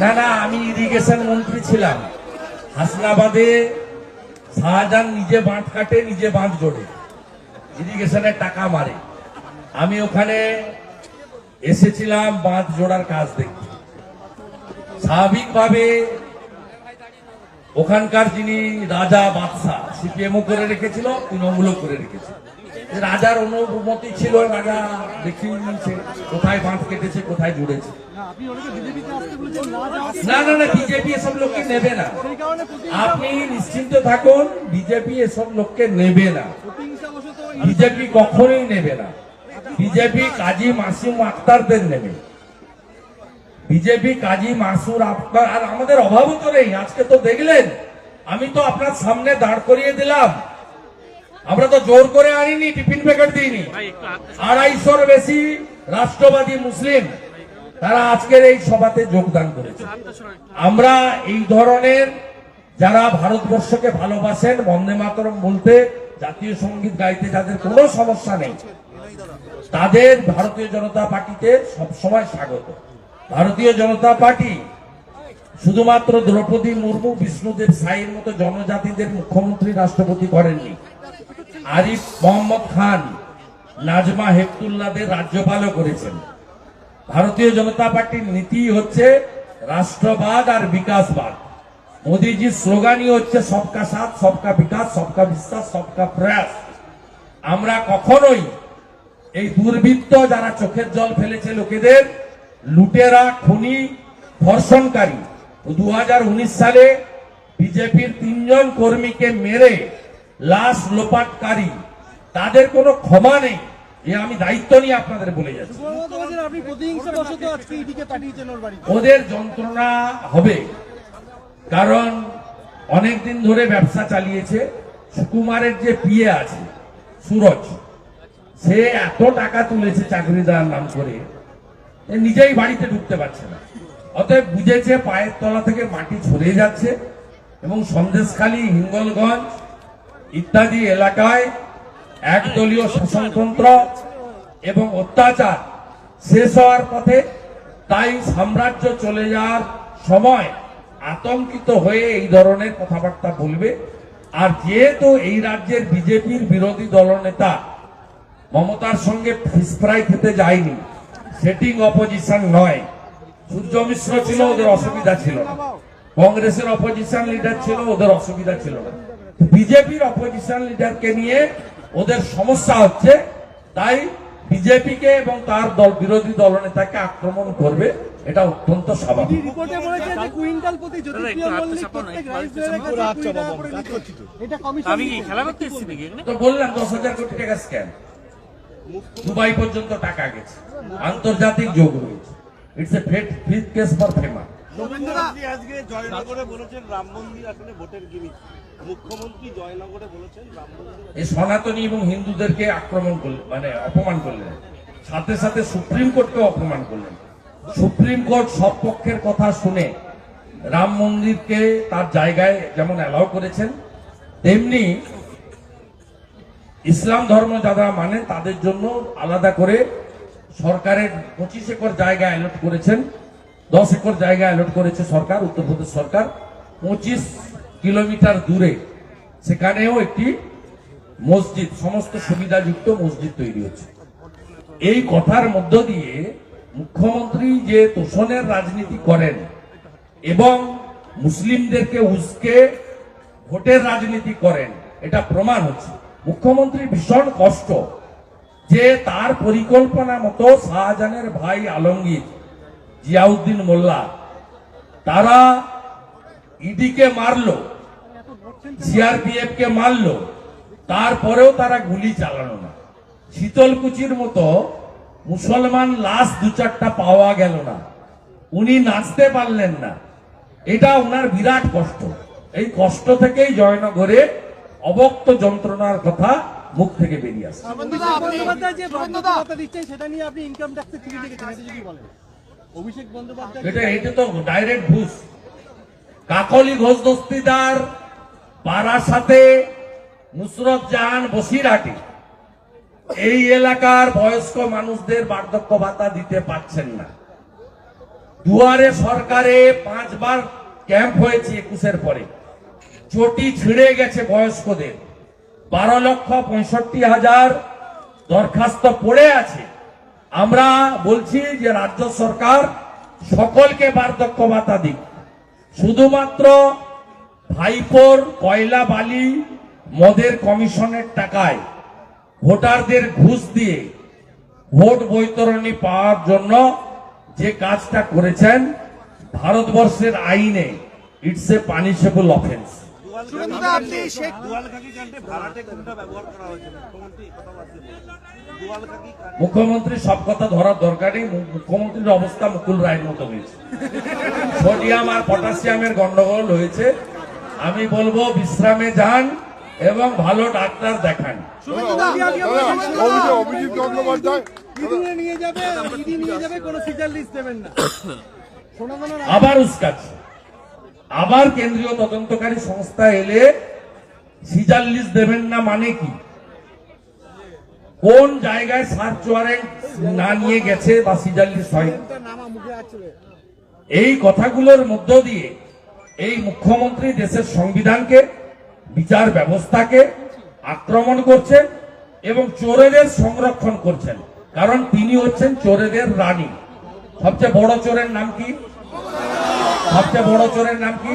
না না, আমি ইরিগেশন মন্ত্রী ছিলাম। হাসনাবাদে শাহজাহান নিজে বাঁধ কাটে, নিজে বাঁধ জোড়ে। ইরিগেশনের টাকা মারে। আমি ওখানে এসেছিলাম বাঁধ জোড়ার কাজ দেখতে। স্বাভাবিকভাবে ওখানকার যিনি রাজা বাদশাহ সিপিএমও করে রেখেছিল, তৃণমূলও করে রেখেছিল। রাজার অনুমতি ছিল রাজা দেখিয়ে নিয়েছে কোথায় বাঁধ কেটেছে কোথায় জুড়েছে। না না না বিজেপি এসব লোককে নেবে না। আপনি নিশ্চিন্ত থাকুন বিজেপি এসব লোককে নেবে না। বিজেপি কখনোই নেবে না। বিজেপি কাজী মাসুম আক্তারদের নেবে। বিজেপি কাজী মাসুর আক্তার আর আমাদের অভাবও তো নেই আজকে তো দেখলেন আমি তো আপনার সামনে দাঁড় করিয়ে দিলাম। আমরা তো জোর করে আনিনি টিফিন প্যাকেট দিইনি। আড়াইশোর বেশি রাষ্ট্রবাদী মুসলিম তারা আজকের এই সভাতে যোগদান করেছে। আমরা এই ধরনের যারা ভারতবর্ষকে ভালোবাসেন বন্দে মাতরম বলতে জাতীয় সংগীত গাইতে যাদের কোনো সমস্যা নেই তাদের ভারতীয় জনতা পার্টিতে সবসময় স্বাগত। ভারতীয় জনতা পার্টি শুধুমাত্র দ্রৌপদী মুর্মু বিষ্ণুদেব সাইয়ের মতো জনজাতিদের মুখ্যমন্ত্রী রাষ্ট্রপতি করেননি। আরিফ মোহাম্মদ খান, নাজমা হেফতুল্লাদের রাজ্যপালও করেছেন। ভারতীয় জনতা পার্টির নীতি হচ্ছে রাষ্ট্রবাদ আর বিকাশবাদ। মোদীজির স্লোগানই হচ্ছে সবকা সাথ, সবকা বিকাশ, সবকা বিশ্বাস, সবকা প্রয়াস। আমরা কখনোই এই দুর্বৃত্ত যারা চোখের জল ফেলেছে লোকেদের, লুটেরা, খুনি, ধর্ষণকারী দু হাজার উনিশ সালে বিজেপির তিনজন কর্মীকে মেরে লাশ লোপাটকারী। তাদের কোনো ক্ষমা নেই। এ আমি দায়িত্ব নিয়ে আপনাদের বলে যাচ্ছি। ওদের যন্ত্রণা হবে। কারণ অনেক দিন ধরে ব্যবসা চালিয়েছে। সুকুমারের যে পিয়ে আছে সুরজ সে এত টাকা তুলেছে চাকরি দেওয়ার নাম করে। নিজেই বাড়িতে ঢুকতে পারছে না। অতএব বুঝেছে পায়ের তলা থেকে মাটি ছড়িয়ে যাচ্ছে এবং সন্দেশখালী হিঙ্গলগঞ্জ ইত্যাদি এলাকায় একদলীয় শাসনতন্ত্র এবং অত্যাচার শেষ হওয়ার পথে তাই সাম্রাজ্য চলে যাওয়ার সময় আতঙ্কিত হয়ে এই ধরনের কথাবার্তা বলবে। আর যেহেতু এই রাজ্যের বিজেপির বিরোধী দলনেতা মমতার সঙ্গে ফিস ফ্রাই খেতে যায়নি, সেটিং অপোজিশন নয়। সূর্য মিশ্র ছিল, ওদের অসুবিধা ছিল কংগ্রেসের অপোজিশন লিডার ছিল, ওদের অসুবিধা ছিল না। বিজেপির অপোজিশন লিডারকে নিয়ে ওদের সমস্যা হচ্ছে তাই বিজেপিকে এবং তার দল বিরোধী দলনেতাকে আক্রমণ করবে এটা অত্যন্ত স্বাভাবিক। তো বললাম দশ হাজার কোটি টাকা স্ক্যাম দুবাই পর্যন্ত টাকা গেছে। আন্তর্জাতিক যোগ রয়েছে। It's a fit fit case for FEMA মুখ্যমন্ত্রী আজকে জয়নগরে বলেছেন রাম মন্দির আসলে ভোটের গিমিক এই সনাতনী এবং হিন্দুদেরকে আক্রমণ করলেন মানে অপমান করলেন। সাথে সাথে সুপ্রিম কোর্টকে অপমান করলেন। সুপ্রিম কোর্ট সব পক্ষের কথা শুনে রাম মন্দিরকে তার জায়গায় যেমন অ্যালাউ করেছেন, তেমনি ইসলাম ধর্ম যারা মানে তাদের জন্য আলাদা করে সরকারের পঁচিশ একর জায়গা অ্যালট করেছেন, দশ একর জায়গা অ্যালট করেছে সরকার উত্তরপ্রদেশ সরকার। পঁচিশ কিলোমিটার দূরে। সেখানেও একটি মসজিদ, সমস্ত সুবিধাযুক্ত মসজিদ তৈরি হচ্ছে। এই কথার মধ্য দিয়ে মুখ্যমন্ত্রী যে তোষণের রাজনীতি করেন এবং মুসলিমদেরকে উস্কে ভোটের রাজনীতি করেন, এটা প্রমাণ হচ্ছে। মুখ্যমন্ত্রী ভীষণ কষ্ট যে তার পরিকল্পনা মতো শাহজাহানের ভাই আলমগীর, জিয়াউদ্দিন মোল্লা, তারা ইডিকে মারলো। সিআরপিএফ কে মারলো তারপরেও তারা গুলি চালানো না। শীতলকুচির মতো মুসলমান লাশ দু চারটা পাওয়া গেল না। উনি নাচতে পারলেন না। এটা ওনার বিরাট কষ্ট। এই কষ্ট থেকেই জয়নগরে অবক্ত যন্ত্রণার কথা মুখ থেকে বেরিয়ে আসে। এটা এটা তো ডাইরেক্ট ঘুষ। কাকলি ঘোষ দস্তিদার বারাসাতে নুসরত জাহান বসিরহাটে এই এলাকার বয়স্ক মানুষদের বার্ধক্য ভাতা দিতে পারছেন না। দুয়ারে সরকারে পাঁচবার ক্যাম্প হয়েছে একুশের পরে। চটি ছিঁড়ে গেছে বয়স্কদের। বারো লক্ষ পঁয়ষট্টি হাজার দরখাস্ত পড়ে আছে। আমরা বলছি যে রাজ্য সরকার সকলকে বার্ধক্য ভাতা দিক। শুধুমাত্র ভাইপোর কয়লা বালি মদের কমিশনের টাকায় ভোটারদের ঘুষ দিয়ে ভোট বৈতরণী পাওয়ার জন্য যে কাজটা করেছেন ভারতবর্ষের আইনে ইটস এ পানিশেবল অফেন্স মুখ্যমন্ত্রী সব কথা ধরার দরকার নেই। মু- মুখ্যমন্ত্রীর অবস্থা মুকুল রায়ের মতো হয়েছে। সোডিয়াম আর পটাশিয়ামের গন্ডগোল হয়েছে। আমি বলব বিশ্রামে যান এবং ভালো ডাক্তার দেখান। অভিজিৎ অভিজিৎ গঙ্গোপাধ্যায় ইডি নিয়ে যাবে ইডি নিয়ে যাবে কোনো সিজার লিস্ট দেবেন না। সোনাদানা আবার উস্কাচ্ছে। আবার কেন্দ্রীয় তদন্তকারী সংস্থা এলে সিজার লিস্ট দেবেন না মানে কি? কোন জায়গায় সার্চ ওয়ারেন্ট না নিয়ে গেছে বা সিজার লিস্ট আছে এই কথাগুলোর মধ্য দিয়ে এই মুখ্যমন্ত্রী দেশের সংবিধানকে, বিচার ব্যবস্থাকে আক্রমণ করছেন এবং চোরেদের সংরক্ষণ করছেন। কারণ তিনি হচ্ছেন চোরেদের রানী। সবচেয়ে বড় চোরের নাম কি? সবচেয়ে বড় চোরের নাম কি?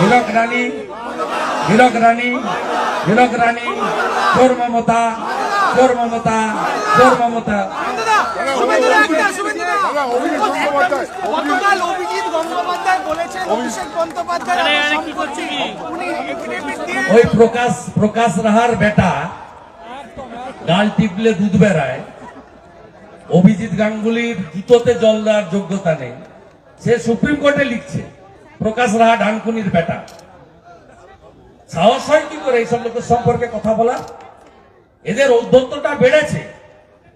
হীরক রানী। হীরক রানী। হীরক রানী। চোর মমতা। চোর মমতা। চোর মমতা। অভিজিৎ গতকাল অভিজিৎ গঙ্গোপাধ্যায় বলেছেন অভিষেক বন্দ্যোপাধ্যায় সম্পত্তি উনি এফিডেভিট দিয়ে ওই প্রকাশ প্রকাশ রাহার বেটা গাল টিপলে দুধ বেড়ায়। অভিজিৎ গাঙ্গুলির জুতোতে জল দেওয়ার যোগ্যতা নেই। সে সুপ্রিম কোর্টে লিখছে প্রকাশ রাহা ডানকুনির বেটা। সাহস হয় কি করে এইসব লোকের সম্পর্কে কথা বলা এদের ঔদ্ধত্যটা বেড়েছে।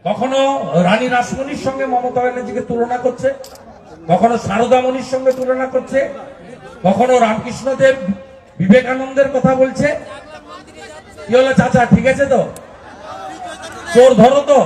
কখনো রানী রাসমণির সঙ্গে মমতা ব্যানার্জিকে তুলনা করছে? কখনো সারদামণির সঙ্গে তুলনা করছে? কখনো রামকৃষ্ণদেব বিবেকানন্দের কথা বলছে? কি হলো চাচা, ঠিক আছে তো? চোর ধরো তো।